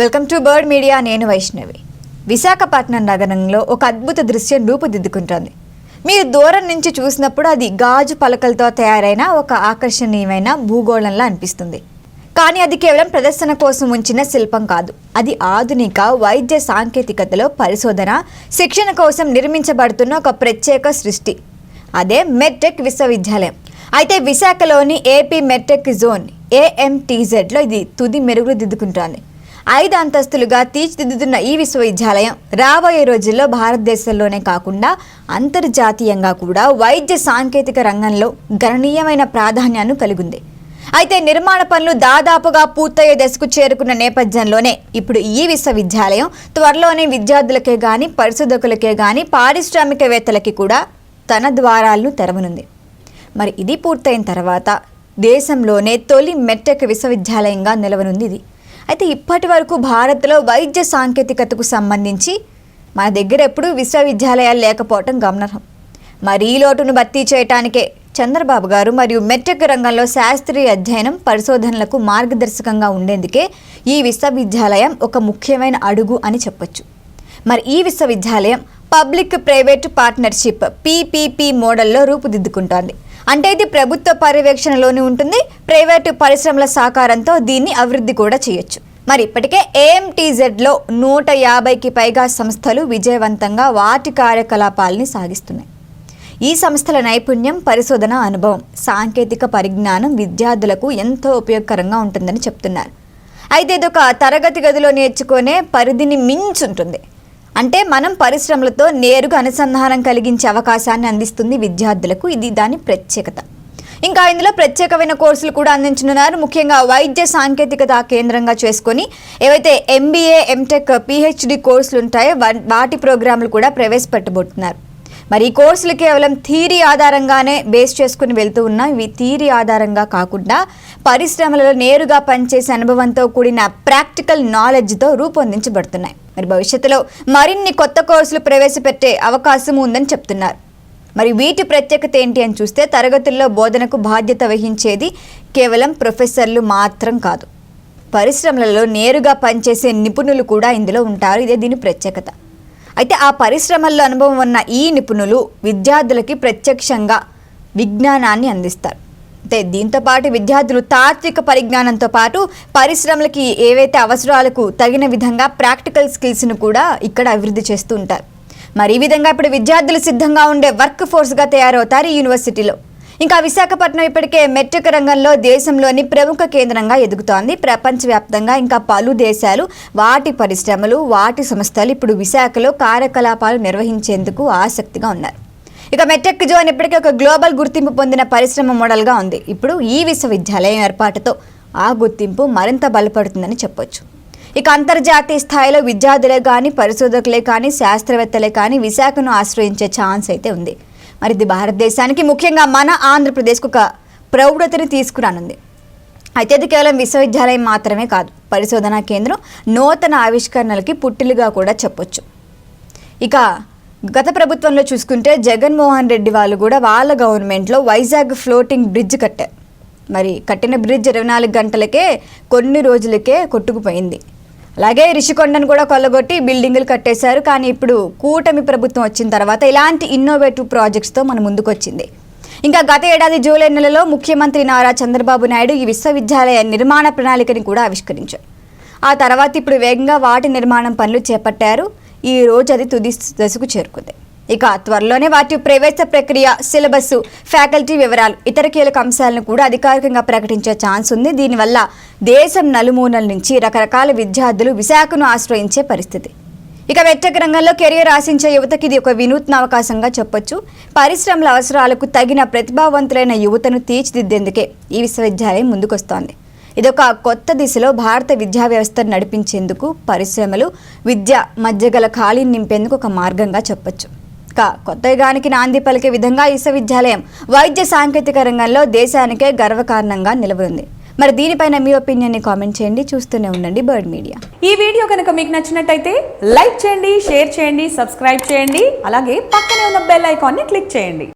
Welcome to bird media నేను వైష్ణవి. విశాఖపట్నం నగరంలో ఒక అద్భుత దృశ్యం రూపుదిద్దుకుంటోంది. మీరు దూరం నుంచి చూసినప్పుడు అది గాజు పలకలతో తయారైన ఒక ఆకర్షణీయమైన భూగోళంలా అనిపిస్తుంది. కానీ అది కేవలం ప్రదర్శన కోసం ఉంచిన శిల్పం కాదు. అది ఆధునిక వైద్య సాంకేతికతలో పరిశోధన శిక్షణ కోసం నిర్మించబడుతున్న ఒక ప్రత్యేక సృష్టి. అదే మెడ్టెక్ విశ్వవిద్యాలయం. అయితే విశాఖలోని ఏపీ మెడ్టెక్ జోన్ ఏఎంటీజెడ్లో ఇది తుది మెరుగులు దిద్దుకుంటోంది. ఐదు అంతస్తులుగా తీర్చిదిద్దుతున్న ఈ విశ్వవిద్యాలయం రాబోయే రోజుల్లో భారతదేశంలోనే కాకుండా అంతర్జాతీయంగా కూడా వైద్య సాంకేతిక రంగంలో గణనీయమైన ప్రాధాన్యాన్ని కలిగింది. అయితే నిర్మాణ పనులు దాదాపుగా పూర్తయ్యే దశకు చేరుకున్న నేపథ్యంలోనే ఇప్పుడు ఈ విశ్వవిద్యాలయం త్వరలోనే విద్యార్థులకే గాని పరిశోధకులకే గాని పారిశ్రామికవేత్తలకి కూడా తన ద్వారాలను తెరవనుంది. మరి ఇది పూర్తయిన తర్వాత దేశంలోనే తొలి మెట్టెక్ విశ్వవిద్యాలయంగా నిలవనుంది ఇది. అయితే ఇప్పటి వరకు భారత్లో వైద్య సాంకేతికతకు సంబంధించి మన దగ్గర ఎప్పుడూ విశ్వవిద్యాలయాలు లేకపోవటం గమనార్హం. మరి ఈ లోటును భర్తీ చేయటానికే చంద్రబాబు గారు మరియు మెట్రిక్ రంగంలో శాస్త్రీయ అధ్యయనం పరిశోధనలకు మార్గదర్శకంగా ఉండేందుకే ఈ విశ్వవిద్యాలయం ఒక ముఖ్యమైన అడుగు అని చెప్పొచ్చు. మరి ఈ విశ్వవిద్యాలయం పబ్లిక్ ప్రైవేట్ పార్ట్నర్షిప్ పీపీపీ మోడల్లో రూపుదిద్దుకుంటోంది. అంటే ఇది ప్రభుత్వ పర్యవేక్షణలోనే ఉంటుంది. ప్రైవేటు పరిశ్రమల సహకారంతో దీన్ని అభివృద్ధి కూడా చేయొచ్చు. మరి ఇప్పటికే ఏఎంటీజెడ్లో నూట యాభైకి పైగా సంస్థలు విజయవంతంగా వాటి కార్యకలాపాలని సాగిస్తున్నాయి. ఈ సంస్థల నైపుణ్యం పరిశోధన అనుభవం సాంకేతిక పరిజ్ఞానం విద్యార్థులకు ఎంతో ఉపయోగకరంగా ఉంటుందని చెప్తున్నారు. అయితే ఇదొక తరగతి గదిలో నేర్చుకునే పరిధిని మించుంటుంది. అంటే మనం పరిశ్రమలతో నేరుగా అనుసంధానం కలిగించే అవకాశాన్ని అందిస్తుంది విద్యార్థులకు. ఇది దాని ప్రత్యేకత. ఇంకా ఇందులో ప్రత్యేకమైన కోర్సులు కూడా అందించనున్నారు. ముఖ్యంగా వైద్య సాంకేతికత కేంద్రంగా చేసుకొని ఏవైతే ఎంబీఏ ఎంటెక్ పిహెచ్డి కోర్సులు ఉంటాయో వాటి ప్రోగ్రాంలు కూడా ప్రవేశపెట్టబోతున్నారు. మరి ఈ కోర్సులు కేవలం థీరీ ఆధారంగానే బేస్ చేసుకుని వెళ్తూ ఉన్నా. ఇవి థీరీ ఆధారంగా కాకుండా పరిశ్రమలలో నేరుగా పనిచేసే అనుభవంతో కూడిన ప్రాక్టికల్ నాలెడ్జ్తో రూపొందించబడుతున్నాయి. మరి భవిష్యత్తులో మరిన్ని కొత్త కోర్సులు ప్రవేశపెట్టే అవకాశం ఉందని చెప్తున్నారు. మరి వీటి ప్రత్యేకత ఏంటి అని చూస్తే తరగతుల్లో బోధనకు బాధ్యత వహించేది కేవలం ప్రొఫెసర్లు మాత్రం కాదు. పరిశ్రమలలో నేరుగా పనిచేసే నిపుణులు కూడా ఇందులో ఉంటారు. ఇదే దీని ప్రత్యేకత. అయితే ఆ పరిశ్రమల్లో అనుభవం ఉన్న ఈ నిపుణులు విద్యార్థులకి ప్రత్యక్షంగా విజ్ఞానాన్ని అందిస్తారు. అయితే దీంతో పాటు విద్యార్థులు తాత్విక పరిజ్ఞానంతో పాటు పరిశ్రమలకి ఏవైతే అవసరాలకు తగిన విధంగా ప్రాక్టికల్ స్కిల్స్ను కూడా ఇక్కడ అభివృద్ధి చేస్తూ ఉంటారు. మరి ఈ విధంగా ఇప్పుడు విద్యార్థులు సిద్ధంగా ఉండే వర్క్ ఫోర్స్గా తయారవుతారు ఈ యూనివర్సిటీలో. ఇంకా విశాఖపట్నం ఇప్పటికే మెట్రిక్ రంగంలో దేశంలోని ప్రముఖ కేంద్రంగా ఎదుగుతోంది. ప్రపంచవ్యాప్తంగా ఇంకా పలు దేశాలు వాటి పరిశ్రమలు వాటి సంస్థలు ఇప్పుడు విశాఖలో కార్యకలాపాలు నిర్వహించేందుకు ఆసక్తిగా ఉన్నారు. ఇక మెట్రిక్ జోన్ ఇప్పటికే ఒక గ్లోబల్ గుర్తింపు పొందిన పరిశ్రమ మోడల్గా ఉంది. ఇప్పుడు ఈ విశ్వవిద్యాలయం ఏర్పాటుతో ఆ గుర్తింపు మరింత బలపడుతుందని చెప్పొచ్చు. ఇక అంతర్జాతీయ స్థాయిలో విద్యార్థులే కానీ పరిశోధకులే కానీ శాస్త్రవేత్తలే కానీ విశాఖను ఆశ్రయించే ఛాన్స్ అయితే ఉంది. మరి ఇది భారతదేశానికి ముఖ్యంగా మన ఆంధ్రప్రదేశ్కు ఒక ప్రౌఢతని తీసుకురానుంది. అయితే ఇది కేవలం విశ్వవిద్యాలయం మాత్రమే కాదు పరిశోధనా కేంద్రం నూతన ఆవిష్కరణలకి పుట్టిలుగా కూడా చెప్పొచ్చు. ఇక గత ప్రభుత్వంలో చూసుకుంటే జగన్మోహన్ రెడ్డి వాళ్ళు కూడా వాళ్ళ గవర్నమెంట్లో వైజాగ్ ఫ్లోటింగ్ బ్రిడ్జ్ కట్టారు మరి కట్టిన బ్రిడ్జ్ ఇరవై నాలుగు గంటలకే కొన్ని రోజులకే కొట్టుకుపోయింది. అలాగే రిషికొండను కూడా కొల్లగొట్టి బిల్డింగులు కట్టేశారు. కానీ ఇప్పుడు కూటమి ప్రభుత్వం వచ్చిన తర్వాత ఇలాంటి ఇన్నోవేటివ్ ప్రాజెక్ట్స్తో మన ముందుకొచ్చింది. ఇంకా గత ఏడాది జూలై నెలలో ముఖ్యమంత్రి నారా చంద్రబాబు నాయుడు ఈ విశ్వవిద్యాలయ నిర్మాణ ప్రణాళికని కూడా ఆవిష్కరించారు. ఆ తర్వాత ఇప్పుడు వేగంగా వాటి నిర్మాణం పనులు చేపట్టారు. ఈ రోజు అది తుది దశకు చేరుకుంది. ఇక త్వరలోనే వాటి ప్రవేశ ప్రక్రియ సిలబస్ ఫ్యాకల్టీ వివరాలు ఇతర కీలక అంశాలను కూడా అధికారికంగా ప్రకటించే ఛాన్స్ ఉంది. దీనివల్ల దేశం నలుమూలల నుంచి రకరకాల విద్యార్థులు విశాఖను ఆశ్రయించే పరిస్థితి. ఇక వెట్టక రంగంలో కెరీర్ ఆశించే యువతకి ఇది ఒక వినూత్న అవకాశంగా చెప్పొచ్చు. పరిశ్రమల అవసరాలకు తగిన ప్రతిభావంతులైన యువతను తీర్చిదిద్దేందుకే ఈ విశ్వవిద్యాలయం ముందుకొస్తోంది. ఇదొక కొత్త దిశలో భారత విద్యా వ్యవస్థను నడిపించేందుకు పరిశ్రమలు విద్య మధ్య గల ఖాళీని నింపేందుకు ఒక మార్గంగా చెప్పొచ్చు. ఇక కొత్త యుగానికి నాంది పలికే విధంగా విశ్వవిద్యాలయం వైద్య సాంకేతిక రంగంలో దేశానికే గర్వకారణంగా నిలవనుంది. మరి దీనిపైన మీ ఒపీనియన్ని కామెంట్ చేయండి చూస్తూనే ఉండండి బర్డ్ మీడియా. ఈ వీడియో కనుక మీకు నచ్చినట్టయితే లైక్ చేయండి షేర్ చేయండి సబ్స్క్రైబ్ చేయండి అలాగే పక్కనే ఉన్న బెల్ ఐకాన్ని క్లిక్ చేయండి.